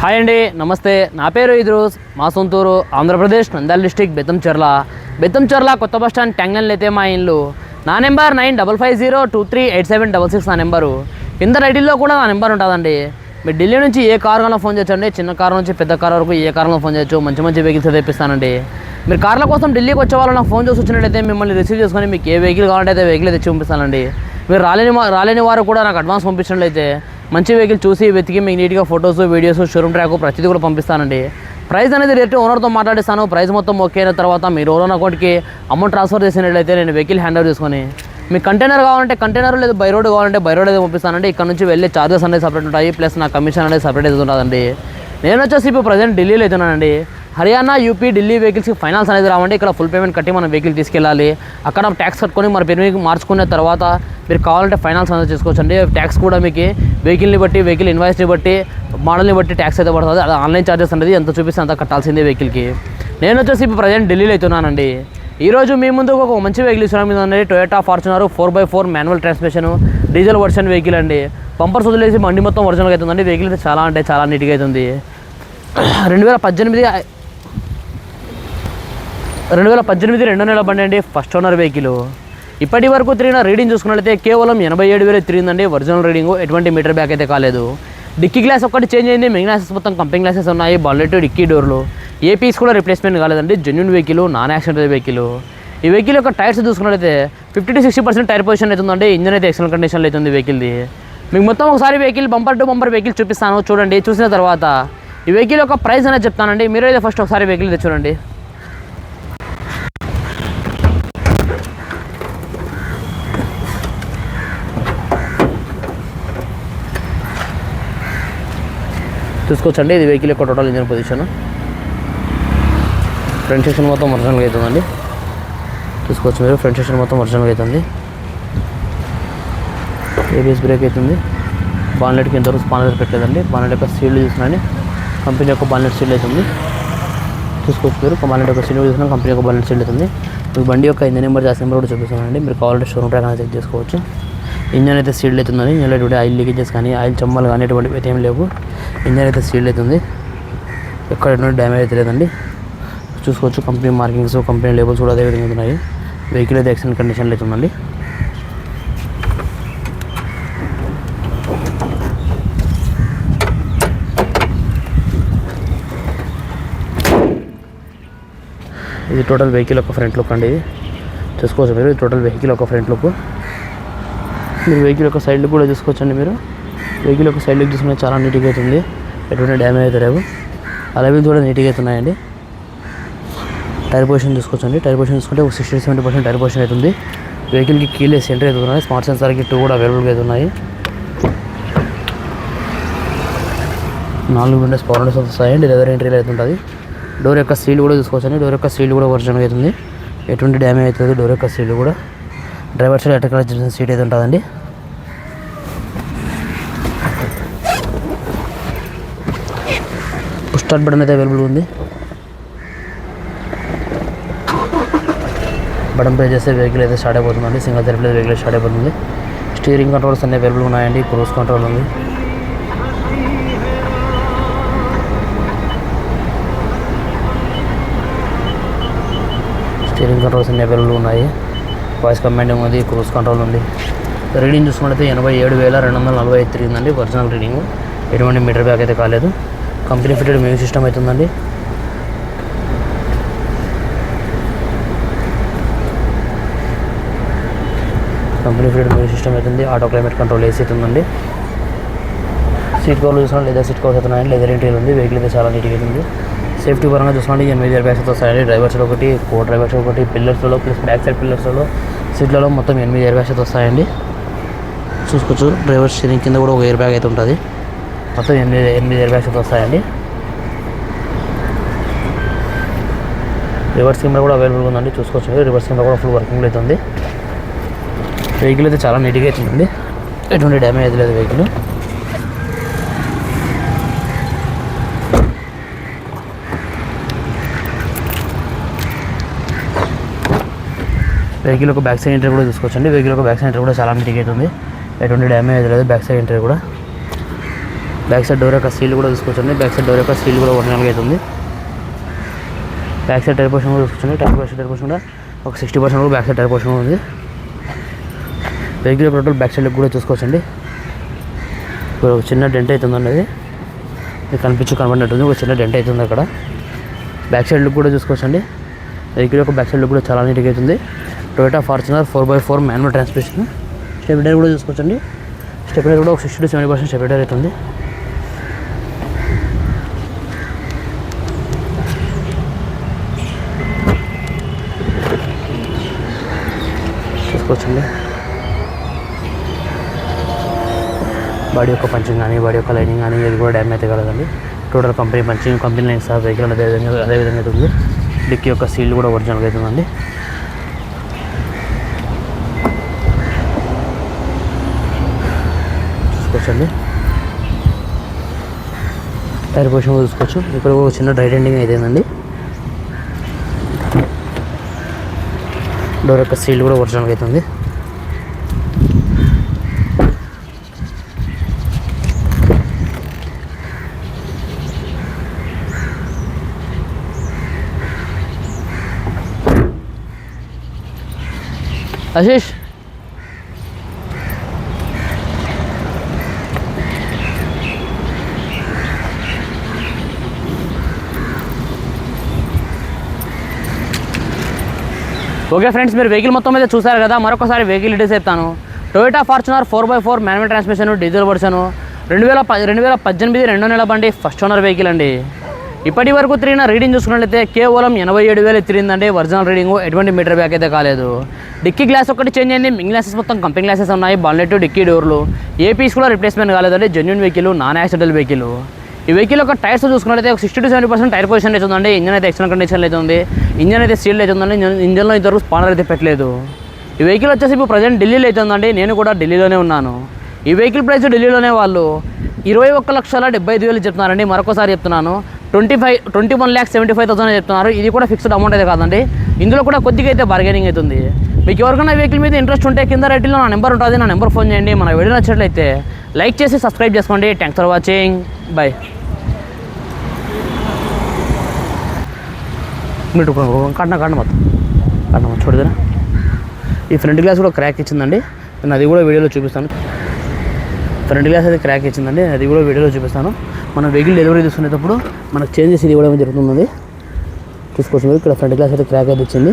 Hi అండి నమస్తే. నా పేరు ఇద్రూస్. మా సొంతూరు ఆంధ్రప్రదేశ్ నంద్యాల డిస్టిక్ బెత్తంచెర్ల బెత్తంచెర్ల కొత్త బస్ స్టాండ్ ట్యాంగల్ అయితే మా ఇల్లు. నా number nine double five zero two three eight seven double six నా నెంబరు. కింద రైటిల్లో కూడా నా నెంబర్ ఉంటుందండి. మీరు ఢిల్లీ నుంచి ఏ కార్ కన్నా ఫోన్ చేయొచ్చండి. చిన్న కార్ నుంచి పెద్ద కార్ వరకు ఏ కార్లో ఫోన్ చేయొచ్చు. మంచి మంచి వెహికల్స్ తెప్పిస్తానండి మీరు కార్ల కోసం ఢిల్లీకి వచ్చే వాళ్ళు నాకు ఫోన్ చేసి వచ్చినట్టయితే మిమ్మల్ని రిసీవ్ చేసుకొని మీకు ఏ వెహికల్ కావాలంటే అయితే వెహికల్ తెచ్చి పంపిస్తానండి మీరు రాలేని రాలేని వారు కూడా నాకు అడ్వాన్స్ పంపించినట్లయితే మంచి వెహికల్ చూసి వెతికి మీకు నీట్గా ఫొటోస్ వీడియోస్ షోరూమ్ ట్రాక్ ప్రతిదీ కూడా పంపిస్తానండి. ప్రైస్ అనేది రేటు ఓనర్తో మాట్లాడిస్తాను ప్రైస్ మొత్తం ఓకే అయిన తర్వాత మీరు ఓనర్ అకౌంట్కి అమౌంట్ ట్రాన్స్ఫర్ చేసినట్లయితే నేను వెహికల్ హ్యాండ్ ఓవర్ చేసుకొని మీకు కంటైనర్ కావాలంటే కంటైనర్ లేదు బై రోడ్ కావాలంటే బై రోడ్ అయితే పంపిస్తానండి. ఇక్కడ నుంచి వెళ్ళే చార్జెస్ అనేది సపరేట్ ఉంటాయి. ప్లస్ నా కమిషన్ అనేది సపరేట్ అయితే ఉంటుందండి. నేను వచ్చేసి ఇప్పుడు ప్రజెంట్ ఢిల్లీలో అవుతున్నానండి హర్యానా యూపీ ఢిల్లీ వెహికల్స్కి ఫైనాన్స్ అనేది రావండి. ఇక్కడ ఫుల్ పేమెంట్ కట్టి మనం వెహికల్ తీసుకెళ్ళాలి. అక్కడ ట్యాక్స్ కట్టుకొని మన పేరు మార్చుకున్న తర్వాత మీరు కావాలంటే ఫైనాన్స్ అనేది చేసుకోవచ్చు అండి ట్యాక్స్ కూడా మీకు వెహికల్ని బట్టి వెహికల్ ఇన్వాయిస్ని బట్టి మోడల్ని బట్టి ట్యాక్స్ అయితే పడుతుంది. అది ఆన్లైన్ చార్జెస్ అనేది ఎంత చూపిస్తే అంత కట్టాల్సిందే వెహికల్కి. నేను వచ్చేసి ఇప్పుడు ప్రజెంట్ ఢిల్లీలో అవుతున్నానండి. ఈరోజు మీ ముందు ఒక మంచి వెహికల్ ఇస్తున్నాం మీద Toyota Fortuner four by four manual transmission diesel version vehicle అండి. పంపర్స్ వదిలేసి బండి మొత్తం ఒరిజినల్గా అవుతుందండి. వెహికల్ అయితే చాలా అంటే చాలా నీట్గా అవుతుంది. రెండు వేల పద్దెనిమిది రెండు వేల పద్దెనిమిది రెండో నెల బండి అండి ఫస్ట్ ఓనర్ వెహికల్ ఇప్పటి వరకు తిరిగిన రీడింగ్ చూసుకున్నట్లయితే కేవలం ఎనభై ఏడు వేలు తిరిగిందండి ఒరిజినల్ రీడింగ్. ఎటువంటి మీటర్ బ్యాక్ అయితే కాలేదు. డిక్కీ గ్లాస్ ఒక్కటి చేంజ్ అయింది మిగిలిన గ్లాసెస్ మొత్తం కంపెనీ గ్లాసెస్ ఉన్నాయి బాల్లెట్ డిక్కీ డోర్లు ఏ పీస్ కూడా రిప్లేస్మెంట్ కాలేదండి genuine vehicle non accident vehicle ఈ వెహికల్ యొక్క టైర్స్ చూసుకున్నట్లయితే fifty to sixty percent tyre position అవుతుందండి ఇంజన్ అయితే ఎక్సలెంట్ కండిషన్లో అవుతుంది వెహికల్ది మీకు మొత్తం ఒకసారి vehicle bumper to bumper vehicle చూపిస్తాను చూడండి చూసిన తర్వాత. ఈ వెహికల్ యొక్క ప్రైస్ అనేది చెప్తానండి మీరైతే ఫస్ట్ ఒకసారి వెహికల్ చూడండి. చూసుకోవచ్చండి ఇది వెహికల్ యొక్క total engine position front section మొత్తం ఒరిజినల్గా అవుతుందండి చూసుకోవచ్చు మీరు ఫ్రంట్ సెక్షన్ మొత్తం ఒరిజినల్గా అవుతుంది ఏబిఎస్ బ్రేక్ అవుతుంది. బాన్లెట్కి ఇంతవరకు స్పానర్ పెట్టలేదండి. బాన్లెట్ యొక్క సీల్డ్ చూసినండి కంపెనీ యొక్క బాన్లెట్ సీల్డ్ అవుతుంది. చూసుకోవచ్చు మీరు బాన్లెట్ యొక్క సీల్డ్ చూసిన కంపెనీ యొక్క బాన్లెట్ సీల్డ్ అవుతుంది. మీకు బండి యొక్క ఇంజన్ నెంబర్ జాస్ నెంబర్ కూడా చూపిస్తానండి. మీరు కావాలంటే షోరూమ్ ట్రాక్ అనేది చెక్ చేసుకోవచ్చు. ఇంజన్ అయితే సీల్డ్ అవుతుంది. ఇంజన్లో ఎటువంటి ఆయిల్ లీకేజెస్ కానీ ఆయిల్ చెమ్మలు కానీ ఎటువంటి అయితే ఏం లేవు. ఇంజన్ అయితే సీల్డ్ అవుతుంది. ఎక్కడ ఎటువంటి డ్యామేజ్ అయితే లేదండి. చూసుకోవచ్చు కంపెనీ మార్కింగ్స్ కంపెనీ లేబుల్స్ కూడా అదే విధంగా ఉన్నాయి వెహికల్ అయితే ఎక్సలెంట్ కండిషన్లో అవుతుందండి ఇది టోటల్ వెహికల్ ఒక ఫ్రంట్ లుక్ అండి ఇది. చూసుకోవచ్చు మీరు ఇది టోటల్ వెహికల్ ఒక ఫ్రంట్ లుక్ మీరు వెహికల్ యొక్క సైడ్ కూడా చూసుకోవచ్చండి మీరు. వెహికల్ యొక్క సైడ్ లుక్ చూసుకుంటే చాలా నీట్గా అవుతుంది ఎటువంటి డ్యామేజ్ అయితే లేవు. అలవీలు కూడా నీట్గా అవుతున్నాయండి టైర్ పొజిషన్ చూసుకోవచ్చండి. టైర్ పొజిషన్ చూసుకుంటే ఒక sixty seventy percent tyre position అవుతుంది వెహికల్కి కీలే సెంటర్ అవుతున్నాయి స్మార్ట్ సెన్సార్కి టూ కూడా అవైలబుల్గా అవుతున్నాయి నాలుగు విండోస్ పవర్ విండోస్ వస్తాయండి. లెదర్ ఎంట్రీలు అవుతుంటుంది డోర్ యొక్క సీల్ కూడా చూసుకోవచ్చండి. డోర్ యొక్క సీల్ కూడా ఒరిజినల్ అవుతుంది ఎటువంటి డ్యామేజ్ అవుతుంది డోర్ యొక్క సీల్ కూడా. డ్రైవర్ సైడ్ ఎక్కడ సీట్ అయితే ఉంటుందండి. స్టార్ట్ బటన్ అయితే అవైలబుల్ ఉంది. బటన్ ప్రెస్ చేస్తే వెహికల్ అయితే స్టార్ట్ అయిపోతుందండి. సింగల్ థెరపీ వెహికల్ స్టార్ట్ అయిపోతుంది. స్టీరింగ్ కంట్రోల్స్ అన్ని అవైలబుల్ ఉన్నాయండి. క్రూజ్ కంట్రోల్ ఉంది. స్టీరింగ్ కంట్రోల్స్ అన్ని అవైలబుల్ ఉన్నాయి. వాయిస్ కమాండింగ్ ఉంది. క్రూజ్ కంట్రోల్ ఉంది. రీడింగ్ చూసుకుంటే ఎనభై ఏడు వేల రెండు వందల నలభై ఐదు తిరిగిందండి. ఒరిజినల్ రీడింగ్ ఎటువంటి మీటర్ బ్యాక్ అయితే కాలేదు. కంపెనీ ఫిటెడ్ మ్యూజిక్ సిస్టమ్ అవుతుందండి కంపెనీ ఫిటెడ్ మ్యూజిక్ సిస్టమ్ అవుతుంది ఆటో క్లైమేట్ కంట్రోల్ ఏసీ అవుతుందండి సీట్ కవర్లు చూసినా లేదా సీట్ కవర్స్ అవుతున్నాయండి లెదర్ ఇంటీరియర్ ఉంది. వెహికల్ అయితే చాలా నీట్గా ఉంది. సేఫ్టీ పరంగా చూసుకోండి ఎనిమిది ఇయర్ బ్యాగ్స్ వస్తాయండి డ్రైవర్స్ ఒకటి కో డ్రైవర్స్ ఒకటి పిల్లర్స్లో ప్లస్ బ్యాక్ సైడ్ పిల్లర్స్లో సీట్లలో మొత్తం ఎనిమిది ఇయర్ బ్యాగ్స్ అయితే వస్తాయండి. చూసుకోవచ్చు. డ్రైవర్ స్టీరింగ్ కింద కూడా ఒక ఇయర్ బ్యాగ్ అయితే ఉంటుంది. మొత్తం ఎనిమిది ఎనిమిది ఇయర్ బ్యాగ్స్ అయితే వస్తాయండి. రివర్స్ కెమెరా కూడా అవైలబుల్గా ఉందండి చూసుకోవచ్చు. మీరు రివర్స్ కెమెరా కూడా ఫుల్ వర్కింగ్ అవుతుంది వెహికల్ అయితే చాలా నీట్గా అవుతుందండి ఎటువంటి డ్యామేజ్ అయితే లేదు వెహికల్ వెహికల్ ఒక బ్యాక్ సైడ్ ఎంట్రీ కూడా చూసుకోవచ్చండి. వెహికల్ ఒక బ్యాక్ సైడ్ ఎంట్రీ కూడా చాలా నీట్గా ఉంది ఎటువంటి డ్యామేజ్ లేదు. బ్యాక్ సైడ్ ఎంట్రీ కూడా. బ్యాక్ సైడ్ డోర్ యొక్క సీల్ కూడా చూసుకోవచ్చండి. బ్యాక్ సైడ్ డోర్ యొక్క సీల్ కూడా ఒరిజినల్గా అవుతుంది బ్యాక్ సైడ్ టైర్ పోర్షన్ కూడా చూసుకోండి టైర్ పోర్షన్ టైర్ పోర్షన్ కూడా ఒక సిక్స్టీ పర్సెంట్ కూడా బ్యాక్ సైడ్ టైర్ పోర్షన్ ఉంది. రెగ్యులర్ టోటల్ బ్యాక్ సైడ్ కూడా చూసుకోవచ్చండి. ఇప్పుడు ఒక చిన్న డెంట్ అవుతుందండి అది ఇది కనిపించు కనబడినట్టుంది. ఒక చిన్న డెంట్ అవుతుంది అక్కడ. బ్యాక్ సైడ్ లుక్ కూడా చూసుకోవచ్చండి. రెగ్యులర్ ఒక బ్యాక్ సైడ్ లుక్ కూడా చాలా నీట్గా అవుతుంది Toyota Fortuner four by four manual transmission step tyre కూడా చూసుకోవచ్చండి. స్టెప్ డైర్ కూడా ఒక sixty to seventy percent step tyre అవుతుంది. చూసుకోవచ్చండి బాడీ యొక్క పంచింగ్ కానీ బాడీ యొక్క లైనింగ్ కానీ ఇది కూడా డ్యామేజ్ అయితే కలదండి. Total company punching company line sir vehicle అదే విధంగా అదే విధంగా అయితే ఉంది. డిక్కీ యొక్క సీల్ కూడా ఒరిజినల్గా అవుతుందండి చూసుకోవచ్చండి టైర్ పొజిషన్ చూసుకోవచ్చు ఇక్కడ ఒక చిన్న డ్రై ఎండింగ్ అయితేందండి డోర్ యొక్క సీల్ కూడా ఒరిజినల్గా అవుతుంది ఆశీష్ ఓకే ఫ్రెండ్స్ మీరు వెహికల్ మొత్తం మీద చూసారు కదా మరొకసారి వెహికల్ డీటెయిల్స్ చెప్తాను. Toyota Fortuner four by four manual transmission diesel version రెండు వేల పది రెండు వేల పద్దెనిమిది రెండో నెల బండి ఫస్ట్ ఓనర్ వెహికల్ అండి. ఇప్పటి వరకు తిరిగిన రీడింగ్ చూసుకున్నట్లయితే కేవలం ఎనభై ఏడు వేలు తిరిగిందండి ఒరిజినల్ రీడింగ్ ఎటువంటి మీటర్ బ్యాక్ అయితే కాలేదు. డిక్కీ గ్లాస్ ఒకటి చేంజ్ అయింది మింగ్ గ్లాసెస్ మొత్తం కంపెనీ గ్లాసెస్ ఉన్నాయి బాన్లెట్ డిక్కీ డోర్లు. ఏ పీస్ కూడా రిప్లేస్మెంట్ కాలేదండి genuine vehicle non accidental vehicle ఈ వెహికల్ యొక్క టైర్స్ చూసుకున్నట్లయితే ఒక sixty to seventy percent tyre position అయితే ఉందండి. ఇంజన్ అయితే ఎక్సలెంట్ కండిషన్ అయితే ఉంది. ఇంజన్ అయితే స్టీల్ అయితే ఉందండి. ఇంజన్లో ఇంతవరకు స్పానర్ అయితే పెట్టలేదు. ఈ వెహికల్ వచ్చేసి ఇప్పుడు ప్రజెంట్ ఢిల్లీలో అయితే ఉందండి. నేను కూడా ఢిల్లీలోనే ఉన్నాను. ఈ వెహికల్ ప్రైస్ ఢిల్లీలోనే వాళ్ళు ఇరవై ఒక్క లక్షల డెబ్బై ఐదు వేలు చెప్తున్నారండి. మరొకసారి చెప్తున్నాను. Twenty five twenty one lakh seventy five thousand చెప్తున్నారు. ఇది కూడా ఫిక్స్డ్ అమౌంట్ అయితే కాదండి. ఇందులో కూడా కొద్దిగా అయితే బార్గెనింగ్ అవుతుంది మీకు ఎవరికైనా వెహికల్ మీద ఇంట్రెస్ట్ ఉంటే కింద రైట్లో నా నెంబర్ ఉంటుంది. నా నెంబర్ ఫోన్ చేయండి. మన వీడియో నచ్చినట్లయితే లైక్ చేసి సబ్స్క్రైబ్ చేసుకోండి. థ్యాంక్స్ ఫర్ వాచింగ్ బాయ్ మీరు కట్న కట్న మొత్తం. కట్న మొత్తం చూడదురా ఈ ఫ్రంట్ గ్లాస్ కూడా క్రాక్ ఇచ్చిందండి. నేను అది కూడా వీడియోలో చూపిస్తాను. ఫ్రంట్ గ్లాస్ అయితే క్రాక్ ఇచ్చిందండి. అది కూడా వీడియోలో చూపిస్తాను. మనం వెహికల్ డెలివరీ తీసుకునేటప్పుడు మనకు చేంజెస్ ఇది ఇవ్వడం జరుగుతుంది చూసుకోవచ్చు మీరు ఇక్కడ ఫ్రంట్ గ్లాస్ అయితే క్రాక్ అయితే ఇచ్చింది.